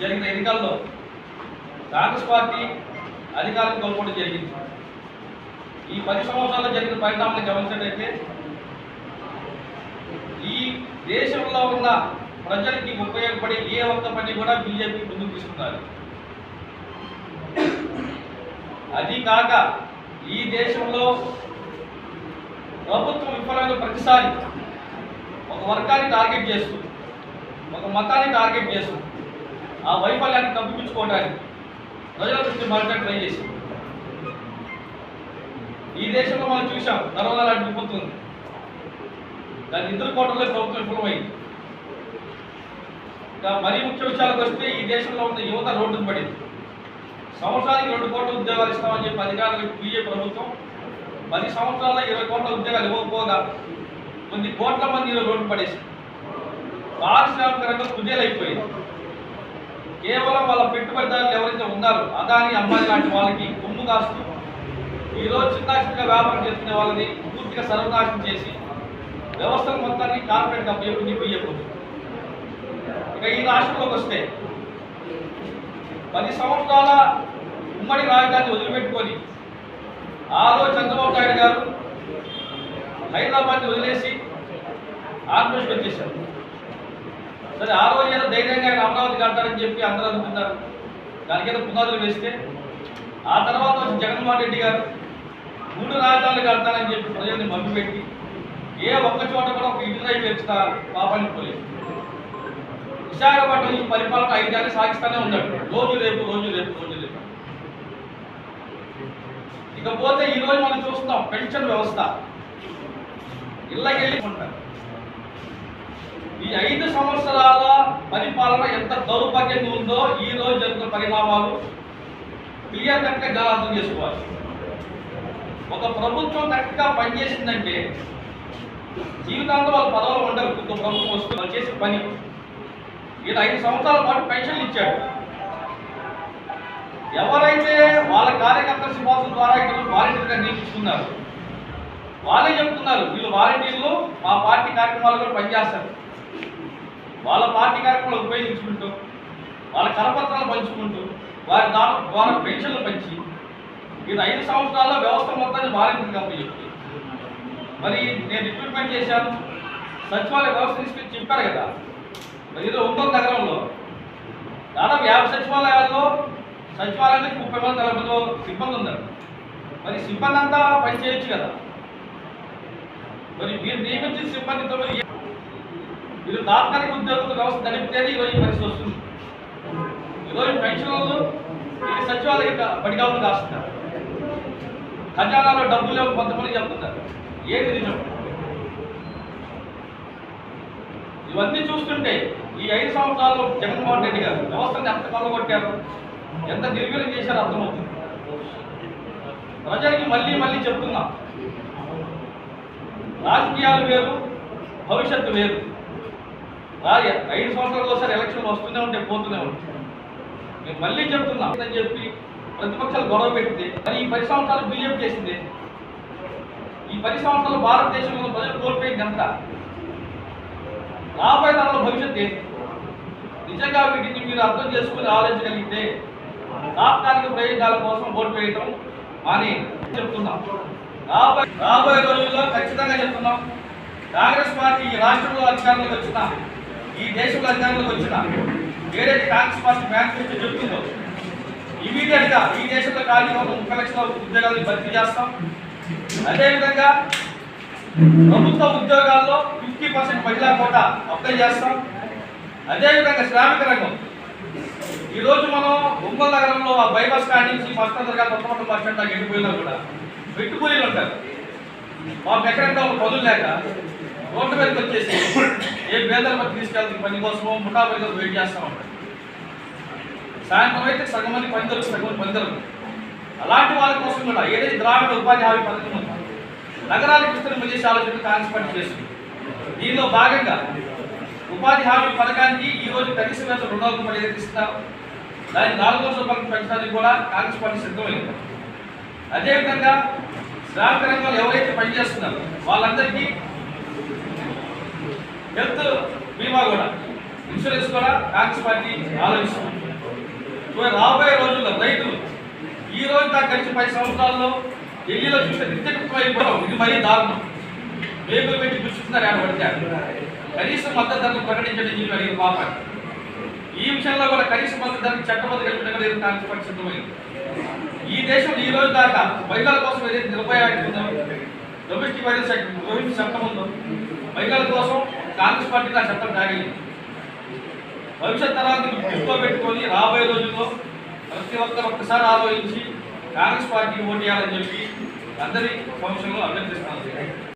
జరిగిన ఎన్నికల్లో కాంగ్రెస్ పార్టీ అధికారం కోల్పోవడం జరిగింది. ఈ పది సంవత్సరాల్లో జరిగిన పరిణామాలు గమనించినట్లయితే ఈ దేశంలో ఉన్న ప్రజలకి ఉపయోగపడే ఏ ఒక్క పని కూడా బీజేపీ ముందుకు తీసుకున్నారు. అది కాక ఈ దేశంలో ప్రభుత్వం విఫలమైన ప్రతిసారి ఒక వర్గాన్ని టార్గెట్ చేస్తూ ఒక మతాన్ని టార్గెట్ చేస్తూ ఆ వైఫల్యాన్ని కప్పిపుచ్చుకోవడానికి ప్రజల దృష్టి మార్చడానికి ట్రై చేసి ఈ దేశంలో మనం చూసాం కరోనా లాంటి విపత్తు ఉంది. దాన్ని ఎదుర్కోవడంలో ప్రభుత్వం విఫలమైంది. ఇంకా మరీ ముఖ్య విషయాలకు వస్తే ఈ దేశంలో ఉన్న యువత రోడ్డు పడింది. సంవత్సరానికి రెండు కోట్ల ఉద్యోగాలు ఇస్తామని చెప్పి అధికారులకు బీజేపీ ప్రభుత్వం పది సంవత్సరాల్లో ఇరవై కోట్ల ఉద్యోగాలు ఇవ్వకపోగా కొన్ని కోట్ల మంది ఈరోజు రోడ్డు పడేసి పారిశ్రామిక రంగం కుదేలైపోయింది. పెట్టుబడిదారులు ఎవరైతే ఉన్నారో అదాని అమ్మాయి లాంటి వాళ్ళకి కొమ్ము కాస్తూ ఈరోజు చిన్న చిన్నగా వ్యాపారం చేసుకునే వాళ్ళని పూర్తిగా సర్వనాశనం చేసి వ్యవస్థల మొత్తాన్ని కార్పొరేట్ అప్పచెప్పింది నింపియ్యకూడదు ఇక ఈ రాష్ట్రంలోకి వస్తే పది సంవత్సరాల ఉమ్మడి రాజధాన్ని వదిలిపెట్టుకొని ఆ రోజు చంద్రబాబు నాయుడు గారు హైదరాబాద్ని వదిలేసి ఆత్మహత్య వచ్చేశారు సరే ఆ రోజు ఏదో ధైర్యంగా ఆయన అమరావతి కడతారని చెప్పి అందరూ అనుకున్నారు దానికి పునాదులు వేస్తే ఆ తర్వాత వచ్చి జగన్మోహన్ రెడ్డి గారు మూడు రాజధానులు కడతారని చెప్పి ప్రజల్ని మభ్యపెట్టి ఏ ఒక్క చోట కూడా ఒక ఇటు రైలు పెంచుతా పాపాన్ని పోలేదు విశాఖపట్నం నుంచి పరిపాలన ఐదేళ్ళు సాగిస్తానే ఉన్నాడు. రోజు రేపు రోజు రేపు రోజు రేపు. ఇకపోతే ఈ రోజు మనం చూస్తున్నాం పెన్షన్ వ్యవస్థ. ఇళ్ళకెళ్ళి ఉంటారు. ఐదు సంవత్సరాల పరిపాలన ఎంత దౌర్భాగ్యంగా ఉందో ఈ రోజు జరుగుతున్న పరిణామాలు క్లియర్ కట్గా అర్థం చేసుకోవాలి. ఒక ప్రభుత్వం కరెక్ట్గా పనిచేసిందంటే జీవితాంతం వాళ్ళ పదవులు ఉండరు ఇంకో ప్రభుత్వం వస్తుంది వాళ్ళు చేసే పని. ఇది ఐదు సంవత్సరాల పాటు పెన్షన్లు ఇచ్చాడు. ఎవరైతే వాళ్ళ కార్యకర్తల సిఫార్సుల ద్వారా ఇక్కడ వాలంటీర్గా నియమించుకున్నారు వాళ్ళే చెప్తున్నారు వీళ్ళు వాలంటీర్లు మా పార్టీ కార్యక్రమాలు కూడా పనిచేస్తారు. వాళ్ళ పార్టీ కార్యక్రమాలు ఉపయోగించుకుంటూ వాళ్ళ కరపత్రాలు పంచుకుంటూ వారి ద్వారా ద్వారా పెన్షన్లు పంచి ఇది ఐదు సంవత్సరాల్లో వ్యవస్థ మొత్తాన్ని మారింది కంపెనీ చెప్తుంది. మరి నేను రిక్రూట్మెంట్ చేశాను. సచివాలయ వ్యవస్థ తీసుకొచ్చి చెప్పారు కదా. మరి ఇది ఒంగోలు నగరంలో. దాదాపు యాభై సచివాలయాల్లో సచివాలయానికి ముప్పై మంది నలభైలో సిబ్బంది ఉన్నారు. మరి సిబ్బంది అంతా పని చేయొచ్చు కదా. మరి మీరు నియమించిన సిబ్బందితో మరి వీళ్ళు తాత్కాలిక ఉద్యోగుల వ్యవస్థ నడిపితేనే ఈరోజు పరిస్థితి వస్తుంది. ఈరోజు పెన్షన్లు ఈ సచివాలయ పడిగాపులు కాస్తున్నారు. ఖజానాలో డబ్బులు లేవు కొంతమంది చెప్తున్నారు. ఏది నిజం? ఇవన్నీ చూస్తుంటే ఈ ఐదు సంవత్సరాలు జగన్మోహన్ రెడ్డి గారు వ్యవస్థను ఎంత కొల్లగొట్టారు ఎంత నిర్వీర్యం చేశారో అర్థమవుతుంది. ప్రజలకి మళ్ళీ మళ్ళీ చెప్తున్నా. రాజకీయాలు వేరు భవిష్యత్తు వేరు. ఐదు సంవత్సరాలు ఒకసారి ఎలక్షన్లు వస్తూనే ఉంటాయి పోతూనే ఉంటాయి నేను మళ్ళీ చెప్తున్నా అని చెప్పి ప్రతిపక్షాలు గొడవ పెట్టింది మరి ఈ పది సంవత్సరాలు బీజేపీ చేసింది. ఈ పది సంవత్సరాలు భారతదేశంలో ప్రజలు కోల్పోయింది ఎంత? రాబోయే తరాల భవిష్యత్ ఏంటి నిజంగా వీటిని మీరు అర్థం చేసుకుని ఆలోచించగలిగితే తాత్కాలిక ప్రయోజనాల కోసం ఓటు వేయటం అని చెప్తున్నాం. రాబోయే రాబోయే రోజుల్లో ఖచ్చితంగా చెప్తున్నాం. కాంగ్రెస్ పార్టీ ఈ రాష్ట్రంలో అధికారంలోకి వచ్చినా ఈ దేశంలో అధికారంలోకి వచ్చిన ఏదైతే కాంగ్రెస్ ఫస్ట్ మేనిఫెస్టో చెప్తుందో ఇమీడియట్గా ఈ దేశంలో ఖాళీ ఒక ముప్పై లక్షల ఉద్యోగాలను భర్తీ చేస్తాం. అదేవిధంగా ప్రభుత్వ ఉద్యోగాల్లో ఫిఫ్టీ పర్సెంట్ మహిళా కోట అప్లై చేస్తాం. అదేవిధంగా శ్రామిక రంగం. ఈరోజు మనం ఒంగోలు నగరంలో ఆ బైపాస్ స్టాండ్ నుంచి ఫస్ట్ అందరిగా కొత్త కొత్త బస్ స్టాండ్ దాకా వెళ్ళిపోయినా కూడా పెట్టుకూలీలు ఉంటారు మాకు ఎక్కడంటే ఒక పదులు లేక రోడ్డు మీదకి వచ్చేసి ఏ పేదల మధ్య తీసుకెళ్తుంది పని కోసమో ముఠా పని కోసం వెయిట్ చేస్తూ ఉంటారు. సాయంత్రం అయితే సగం మంది పని దొరుకు సగం మంది పని దొరకదు. అలాంటి వాళ్ళ కోసం కూడా ఏదైతే గ్రామీణ ఉపాధి హామీ పథకం ఉందో నగరాలకు విస్తరింప చేసే ఆలోచన కాంగ్రెస్ పార్టీ చేస్తుంది. దీనిలో భాగంగా ఉపాధి హామీ పథకానికి ఈ రోజు కనీస వేతన రెండు వందల రూపాయలు ఏదైతే ఇస్తున్నారు దాన్ని నాలుగు వందల రూపాయలకు పెంచడానికి కూడా కాంగ్రెస్ పార్టీ సిద్ధమైంది. అదేవిధంగా శ్రామిక రంగంలో ఎవరైతే పనిచేస్తున్నారో వాళ్ళందరికీ హెల్త్ బీమా కూడా. ఇన్సూరెన్స్ కూడా కాంగ్రెస్ పార్టీ ఆలోచిస్తుంది రాబోయే రోజుల్లో రైతులు ఈ రోజు దాకా కలిసి పది సంవత్సరాల్లో ఢిల్లీలో చూస్తే నిత్యకృత్వం ఇది మరీ దారుణం. వేగులు పెట్టి చూస్తున్నారు ఆయన పడితే కనీసం మద్దతు ధరను ప్రకటించడం అని చెప్పి అడిగిన పాప. ఈ విషయంలో కూడా కనీస మద్దతు ధరను చట్టబద్ధ కల్పించడం లేదు కాంగ్రెస్ పార్టీ సిద్ధమైంది. ఈ దేశం ఈ రోజు దాకా మహిళల కోసం ఏదైతే నిర్భయ యాక్ట్ ఉందో చట్టం ఉందో? మహిళల కోసం కాంగ్రెస్ పార్టీ ఆ చట్టం తాగింది భవిష్యత్ తరాన్ని దృష్టిలో పెట్టుకొని రాబోయే రోజుల్లో ప్రతి ఒక్కరు ఒక్కసారి ఆలోచించి కాంగ్రెస్ పార్టీకి ఓటు చేయాలని చెప్పి అందరి సమక్షంలో అభ్యర్థిస్తాను.